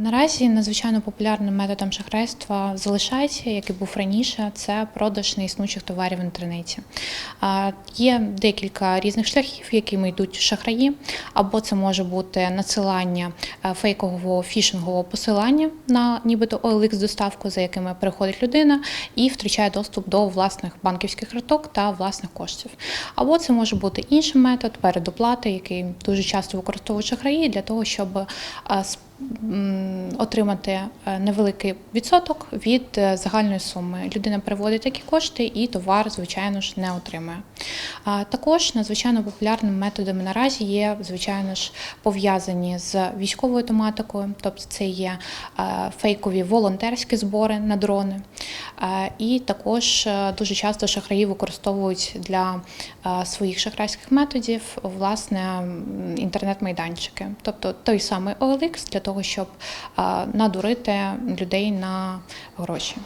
Наразі надзвичайно популярним методом шахрайства залишається, як і був раніше, це продаж неіснучих товарів в інтернеті. Є декілька різних шляхів, якими йдуть шахраї, або це може бути надсилання е, фейкового фішингового посилання на нібито OLX доставку, за якими приходить людина і втрачає доступ до власних банківських карток та власних коштів. Або це може бути інший метод передоплати, який дуже часто використовують шахраї для того, щоб е, отримати е, невеликий відсоток від е, загальної суми. Людина переводить такі кошти, і товар, звичайно ж, не отримує. Також надзвичайно популярними методами наразі є, звичайно ж, пов'язані з військовою тематикою, тобто це є е, фейкові волонтерські збори на дрони. Е, І також е, дуже часто шахраї використовують для своїх шахрайських методів власне інтернет-майданчики, тобто той самий OLX для того, щоб надурити людей на гроші.